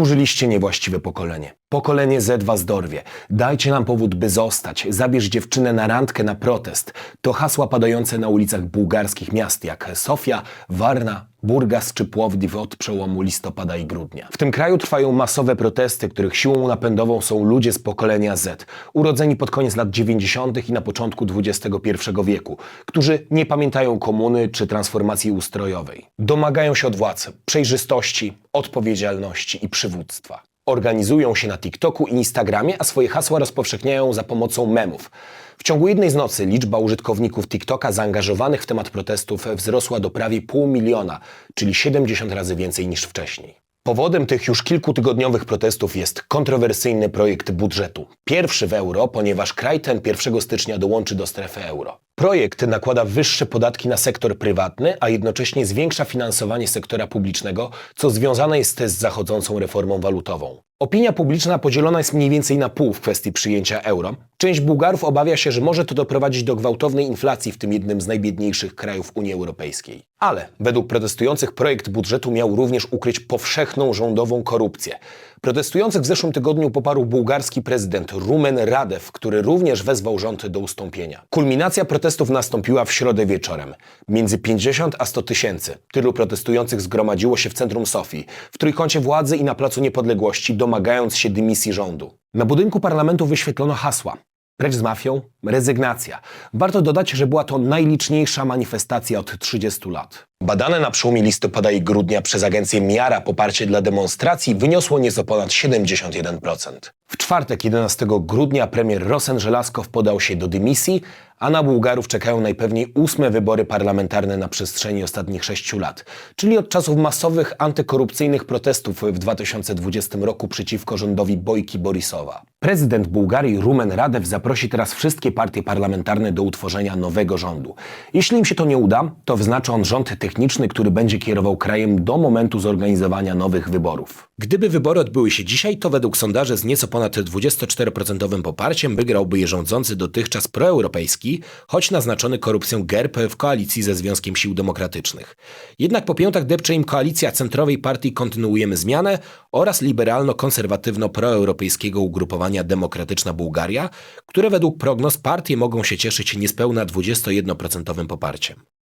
Wkurzyliście niewłaściwe pokolenie. Pokolenie Z was dorwie. Dajcie nam powód, by zostać. Zabierz dziewczynę na randkę, na protest. To hasła padające na ulicach bułgarskich miast jak Sofia, Warna, Burgas czy Płowdiw od przełomu listopada i grudnia. W tym kraju trwają masowe protesty, których siłą napędową są ludzie z pokolenia Z, urodzeni pod koniec lat 90. i na początku XXI wieku, którzy nie pamiętają komuny czy transformacji ustrojowej. Domagają się od władz przejrzystości, odpowiedzialności i przywództwa. Organizują się na TikToku i Instagramie, a swoje hasła rozpowszechniają za pomocą memów. W ciągu jednej z nocy liczba użytkowników TikToka zaangażowanych w temat protestów wzrosła do prawie pół miliona, czyli 70 razy więcej niż wcześniej. Powodem tych już kilkutygodniowych protestów jest kontrowersyjny projekt budżetu. Pierwszy w euro, ponieważ kraj ten 1 stycznia dołączy do strefy euro. Projekt nakłada wyższe podatki na sektor prywatny, a jednocześnie zwiększa finansowanie sektora publicznego, co związane jest z zachodzącą reformą walutową. Opinia publiczna podzielona jest mniej więcej na pół w kwestii przyjęcia euro. Część Bułgarów obawia się, że może to doprowadzić do gwałtownej inflacji w tym jednym z najbiedniejszych krajów Unii Europejskiej. Ale według protestujących projekt budżetu miał również ukryć powszechną rządową korupcję. Protestujących w zeszłym tygodniu poparł bułgarski prezydent Rumen Radew, który również wezwał rząd do ustąpienia. Kulminacja protestów nastąpiła w środę wieczorem. Między 50 a 100 tysięcy. Tylu protestujących zgromadziło się w centrum Sofii, w trójkącie władzy i na Placu Niepodległości, domagając się dymisji rządu. Na budynku parlamentu wyświetlono hasła. Precz z mafią, rezygnacja. Warto dodać, że była to najliczniejsza manifestacja od 30 lat. Badane na przełomie listopada i grudnia przez agencję Miara poparcie dla demonstracji wyniosło nieco ponad 71%. W czwartek 11 grudnia premier Rosen Żelazkow podał się do dymisji, a na Bułgarów czekają najpewniej ósme wybory parlamentarne na przestrzeni ostatnich sześciu lat, czyli od czasów masowych antykorupcyjnych protestów w 2020 roku przeciwko rządowi Bojki Borisowa. Prezydent Bułgarii Rumen Radew zaprosi teraz wszystkie partie parlamentarne do utworzenia nowego rządu. Jeśli im się to nie uda, to wyznaczy on rząd techniczny, który będzie kierował krajem do momentu zorganizowania nowych wyborów. Gdyby wybory odbyły się dzisiaj, to według sondaży z nieco ponad 24% poparciem wygrałby je rządzący dotychczas proeuropejski, choć naznaczony korupcją GERB w koalicji ze Związkiem Sił Demokratycznych. Jednak po piątach depcze im koalicja centrowej partii Kontynuujemy Zmianę oraz liberalno-konserwatywno-proeuropejskiego ugrupowania Demokratyczna Bułgaria, które według prognoz partie mogą się cieszyć niespełna 21% poparciem.